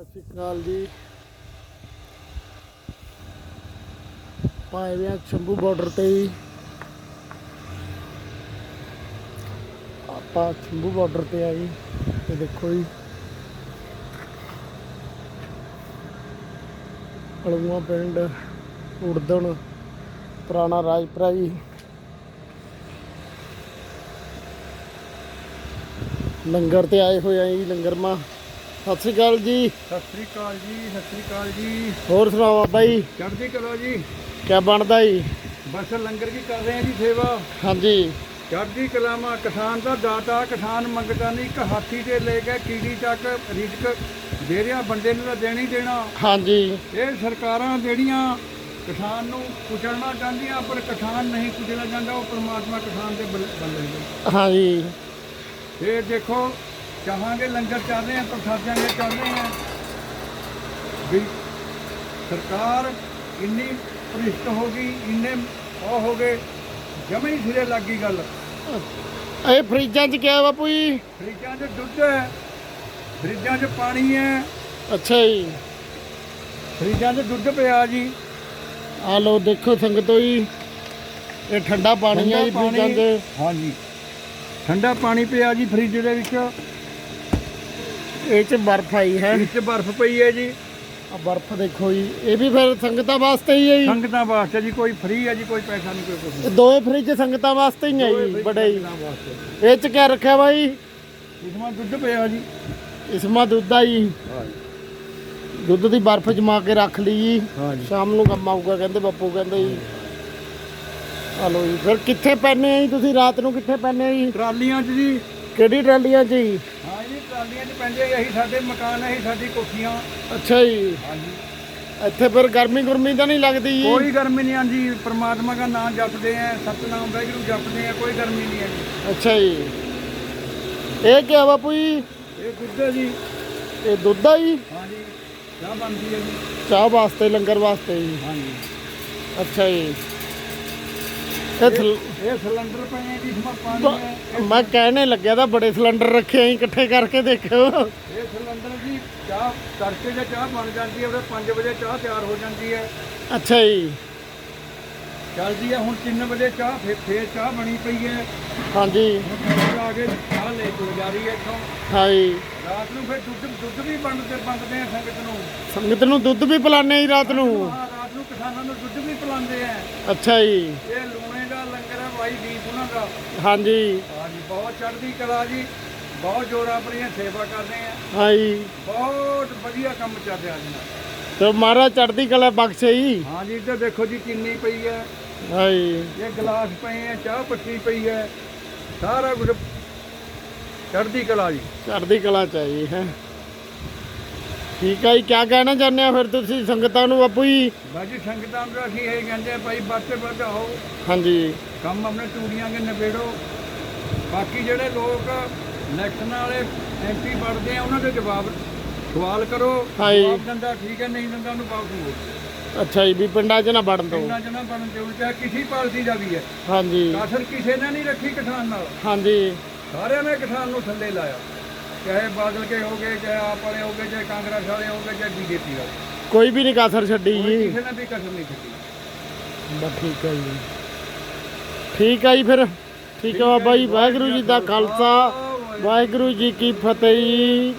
ਸਤਿ ਸ਼੍ਰੀ ਅਕਾਲ ਜੀ। ਪਾਏ ਵਿਆ ਸ਼ੰਭੂ ਬਾਰਡਰ ਤੇ ਹੀ ਆਪਾਂ ਸ਼ੰਭੂ ਬਾਰਡਰ ਤੇ ਆ ਜੀ ਤੇ ਦੇਖੋ ਜੀ। ਅਲੂਆ ਪਿੰਡ, ਉੜਦਣ, ਪੁਰਾਣਾ ਰਾਜਪੁਰਾ ਜੀ। ਲੰਗਰ ਤੇ ਆਏ ਹੋਏ ਆ ਜੀ, ਲੰਗਰ ਮਾ। ਸਤਿ ਸ਼੍ਰੀ ਅਕਾਲ ਜੀ। ਸਤਿ ਸ੍ਰੀ ਅਕਾਲ ਜੀ ਸਤਿ ਸ੍ਰੀ ਅਕਾਲ ਜੀ। ਹੋਰ ਸੁਣਾਓ ਬਾਬਾ ਜੀ ਚੜ੍ਹਦੀ ਕਲਾ ਜੀ। ਕਿਆ ਬਣਦਾ ਜੀ? ਬਸ ਲੰਗਰ ਕੀ ਕਰ ਰਹੇ ਆ ਜੀ ਸੇਵਾ। ਹਾਂਜੀ। ਚੜ੍ਹਦੀ ਕਲਾ ਮਾ ਕਿਸਾਨ ਦਾ ਦਾਤਾ ਕਿਸਾਨ ਮੰਗਦਾ ਨਹੀਂ ਇੱਕ ਹਾਥੀ ਤੇ ਲੈ ਕੇ ਕੀੜੀ ਤੱਕ ਰਿਜ਼ਕ ਦੇ ਰਿਹਾ ਬੰਦੇ ਨੂੰ ਤਾਂ ਦੇਣਾ ਦੇਣਾ। ਹਾਂਜੀ। ਇਹ ਸਰਕਾਰਾਂ ਜਿਹੜੀਆਂ ਕਿਸਾਨ ਨੂੰ ਕੁਚਲਣਾ ਚਾਹੁੰਦੀਆਂ ਪਰ ਕਿਸਾਨ ਨਹੀਂ ਕੁਚਲਿਆ ਜਾਂਦਾ ਉਹ ਪ੍ਰਮਾਤਮਾ ਕਿਸਾਨ ਦੇ ਬਲ ਹਾਂਜੀ। ਇਹ ਦੇਖੋ ਚਾਹਾਂਗੇ ਲੰਗਰ ਚੱਲ ਰਹੇ ਆ ਪ੍ਰਸ਼ਾਦਾਂ ਦੇ ਚੱਲ ਰਹੇ ਆ। ਵੀ ਸਰਕਾਰ ਇੰਨੀ ਭ੍ਰਿਸ਼ਟ ਹੋ ਗਈ ਇੰਨੇ ਉਹ ਹੋ ਗਏ ਜਮੇ ਹੀ ਸਿਰੇ ਲੱਗ ਗਈ ਗੱਲ। ਇਹ ਫਰਿੱਜਾਂ 'ਚ ਕਿਆ ਬਾਪੂ ਜੀ ਫਰਿੱਜਾਂ 'ਚ ਦੁੱਧ ਹੈ ਫਰਿੱਜਾਂ 'ਚ ਪਾਣੀ ਹੈ। ਅੱਛਾ ਜੀ। ਫਰਿੱਜਾਂ 'ਚ ਦੁੱਧ ਪਿਆ ਜੀ। ਆ ਲੋ ਦੇਖੋ ਸੰਗਤੋ ਜੀ ਇਹ ਠੰਡਾ ਪਾਣੀ ਆ ਜੀ ਫਰਿੱਜਾਂ 'ਚ। ਹਾਂਜੀ। ਠੰਡਾ ਪਾਣੀ ਪਿਆ ਜੀ ਫਰਿੱਜ ਦੇ ਵਿੱਚ। ਇਹ 'ਚ ਬਰਫ਼ ਆਈ ਹੈ। ਵਿੱਚ ਬਰਫ਼ ਪਈ ਹੈ ਜੀ। ਆ ਬਰਫ਼ ਦੇਖੋ ਜੀ ਇਹ ਵੀ ਫਿਰ ਸੰਗਤਾਂ ਵਾਸਤੇ ਹੀ ਹੈ ਜੀ। ਸੰਗਤਾਂ ਵਾਸਤੇ ਜੀ ਕੋਈ ਫ੍ਰੀ ਹੈ ਜੀ ਕੋਈ ਪੈਸਾ ਨਹੀਂ ਕੋਈ ਕੁਝ ਨਹੀਂ। ਇਹ ਦੋਵੇਂ ਫਰਿੱਜ ਸੰਗਤਾਂ ਵਾਸਤੇ ਹੀ ਹੈ ਜੀ ਬੜੇ ਸੰਗਤਾਂ ਵਾਸਤੇ। ਇਹ 'ਚ ਕਿਆ ਰੱਖਿਆ ਬਾਈ? ਇਸਮਾ ਦੁੱਧ ਪਿਆ ਜੀ। ਇਸਮਾ ਦੁੱਧ ਆ ਜੀ। ਦੁੱਧ ਦੀ ਬਰਫ਼ ਜਮਾ ਕੇ ਰੱਖ ਲਈ ਜੀ। ਸ਼ਾਮ ਨੂੰ ਕੰਮ ਆਊਗਾ ਕਹਿੰਦੇ ਬਾਪੂ ਕਹਿੰਦੇ ਜੀ। ਹਲੋ ਜੀ ਫਿਰ ਕਿੱਥੇ ਪੈਣੇ ਆ ਜੀ ਤੁਸੀਂ? ਰਾਤ ਨੂੰ ਕਿੱਥੇ ਪੈਣੇ ਆ ਜੀ? ਟਰਾਲੀਆਂ 'ਚ ਜੀ। ਕਿਹੜੀ ਟਰਾਲੀਆਂ 'ਚ ਹਾਂ ਜੀ? ਟਰਾਲੀਆਂ 'ਚ ਪੈਂਦੇ ਇਹੀ ਸਾਡੇ ਮਕਾਨ ਇਹੀ ਸਾਡੀ ਕੋਠੀਆਂ। ਅੱਛਾ ਜੀ। ਹਾਂਜੀ। ਇੱਥੇ ਫਿਰ ਗਰਮੀ ਗੁਰਮੀ ਤਾਂ ਨਹੀਂ ਲੱਗਦੀ ਜੀ? ਕੋਈ ਗਰਮੀ ਨਹੀਂ ਆਂਦੀ ਪ੍ਰਮਾਤਮਾ ਦਾ ਨਾਮ ਜਪਦੇ ਆ ਸਤਨਾਮ ਵਾਹਿਗੁਰੂ ਜਪਦੇ ਆ ਕੋਈ ਗਰਮੀ ਨਹੀਂ ਆਂਦੀ ਅੱਛਾ ਜੀ। ਇਹ ਕੀ ਆ ਬਾਪੂ ਜੀ? ਇਹ ਦੁੱਧ ਹੈ ਜੀ। ਇਹ ਦੁੱਧ ਆ ਜੀ? ਹਾਂਜੀ ਚਾਹ ਬਣਦੀ ਹੈ ਜੀ। ਚਾਹ ਵਾਸਤੇ ਲੰਗਰ ਵਾਸਤੇ ਜੀ। ਹਾਂਜੀ। ਅੱਛਾ ਜੀ। ਇਹ ਇਹ ਸਿਲੰਡਰ ਪਏ ਆ ਜੀ ਇਸਮਾ ਪਾਣੀ ਹੈ ਮੈਂ ਕਹਿਣੇ ਲੱਗਿਆ ਤਾਂ ਬੜੇ ਸਿਲੰਡਰ ਰੱਖੇ ਆਂ ਇਕੱਠੇ ਕਰਕੇ ਦੇਖਿਓ। ਇਹ ਸਿਲੰਡਰ ਜੀ ਚਾਹ ਤੜਕੇ ਜੇ ਚਾਹ ਬਣ ਜਾਂਦੀ ਹੈ ਉਹਦੇ 5 ਵਜੇ ਚਾਹ ਤਿਆਰ ਹੋ ਜਾਂਦੀ ਹੈ। ਅੱਛਾ ਜੀ। ਚੱਲਦੀ ਹੈ ਹੁਣ 3 ਵਜੇ ਚਾਹ ਫੇਰ ਫੇਰ ਚਾਹ ਬਣੀ ਪਈ ਹੈ। ਹਾਂਜੀ। ਹੁਣ ਆ ਕੇ ਚਾਹ ਲੈ ਕੇ ਜਾ ਰਹੀ ਹੈ ਇੱਥੋਂ। ਹਾਂਜੀ ਰਾਤ ਨੂੰ ਫਿਰ ਦੁੱਧ ਦੁੱਧ ਵੀ ਵੰਡਦੇ ਵੰਡਦੇ ਆ ਸੰਗਤ ਨੂੰ। ਸੰਗਤ ਨੂੰ ਦੁੱਧ ਵੀ ਪਿਲਾਣੇ ਜੀ ਰਾਤ ਨੂੰ। ਹਾਂ ਰਾਤ ਨੂੰ ਕਿਸਾਨਾਂ ਨੂੰ ਦੁੱਧ ਵੀ ਪਿਲਾਉਂਦੇ ਆ। ਅੱਛਾ ਜੀ। ਇਹ ਭਾਈ ਦੀਪ ਉਹਨਾਂ ਦਾ। ਹਾਂਜੀ। ਹਾਂਜੀ ਬਹੁਤ ਚੜ੍ਹਦੀ ਕਲਾ ਜੀ ਬਹੁਤ ਜੋਰਾਂ ਆਪਣੀਆਂ ਸੇਵਾ ਕਰਦੇ ਆ। ਹਾਂਜੀ। ਬਹੁਤ ਵਧੀਆ ਕੰਮ ਚੱਲ ਰਿਹਾ ਜੀ। ਤੇ ਮਹਾਰਾਜ ਚੜ੍ਹਦੀ ਕਲਾ ਬਖਸ਼ੇ ਜੀ। ਹਾਂਜੀ ਇੱਧਰ ਦੇਖੋ ਜੀ ਕਿੰਨੀ ਪਈ ਹੈ। ਹਾਂਜੀ। ਇਹ ਗਲਾਸ ਪਏ ਆ ਚਾਹ ਪੱਤੀ ਪਈ ਹੈ। ਸਾਰਾ ਕੁਝ ਚੜ੍ਹਦੀ ਕਲਾ ਜੀ। ਚੜ੍ਹਦੀ ਕਲਾ ਚਾਹੀ ਹੈ। ਠੀਕ ਹੈ ਜੀ ਕੀ ਕਹਿਣਾ ਚਾਹੁੰਦੇ ਆ ਫਿਰ ਤੁਸੀਂ ਸੰਗਤਾਂ ਨੂੰ ਬਾਪੂ ਜੀ? ਬਾਜੀ ਸੰਗਤਾਂ ਨੂੰ ਅਸੀਂ ਇਹ ਕਹਿੰਦੇ ਆ ਭਾਈ ਵੱਧ ਤੋਂ ਵੱਧ ਆਓ। ਹਾਂਜੀ। ਕੰਮ ਆਪਣੇ ਟੂੜੀਆਂ ਕੇ ਨਿਬੇੜੋ। ਬਾਕੀ ਜਿਹੜੇ ਲੋਕ ਇਲੈਕਸ਼ਨ ਵਾਲੇ ਐਮਪੀ ਬਣਦੇ ਆ ਉਹਨਾਂ ਦੇ ਜਵਾਬ ਸਵਾਲ ਕਰੋ ਹਾਂਜੀ। ਜਵਾਬ ਦਿੰਦਾ ਠੀਕ ਹੈ ਨਹੀਂ ਦਿੰਦਾ ਉਹਨੂੰ ਵਾਪਸ ਮੋੜੋ ਅੱਛਾ ਜੀ ਵੀ ਪਿੰਡਾਂ 'ਚ ਨਾ ਵੜਨ ਦਿਓ। ਇੰਨਾ ਜਨਾ ਬਣਨ ਦਿਓ ਚਾਹੇ ਕਿਸੇ ਪਾਰਟੀ ਦਾ ਵੀ ਹੈ। ਹਾਂਜੀ। ਕਾਸਰ ਕਿਸੇ ਨੇ ਨਹੀਂ ਰੱਖੀ ਕਿਸਾਨ ਨਾਲ। ਹਾਂਜੀ। ਸਾਰਿਆਂ ਨੇ ਕਿਸਾਨ ਨੂੰ ਥੱਲੇ ਲਾਇਆ। ਚਾਹੇ ਬਾਦਲ ਕੇ ਹੋ ਗਏ ਚਾਹੇ ਆਪ ਵਾਲੇ ਹੋ ਗਏ ਚਾਹੇ ਕਾਂਗਰਸ ਵਾਲੇ ਹੋ ਗਏ ਚਾਹੇ ਬੀਜੇਪੀ ਵਾਲੇ। ਕੋਈ ਵੀ ਨਹੀਂ ਕਾਸਰ ਛੱਡੀ ਕੋਈ ਜੀ। ਕਿਸੇ ਨੇ ਵੀ ਕਸਰ ਨਹੀਂ ਛੱਡੀ। ਬਸ ਠੀਕ ਹੈ ਜੀ। ਠੀਕ ਹੈ ਜੀ ਫਿਰ। ਠੀਕ ਹੈ ਬਾਬਾ ਜੀ ਵਾਹਿਗੁਰੂ ਜੀ ਦਾ ਖਾਲਸਾ ਵਾਹਿਗੁਰੂ ਜੀ ਕੀ ਫਤਿਹ ਜੀ।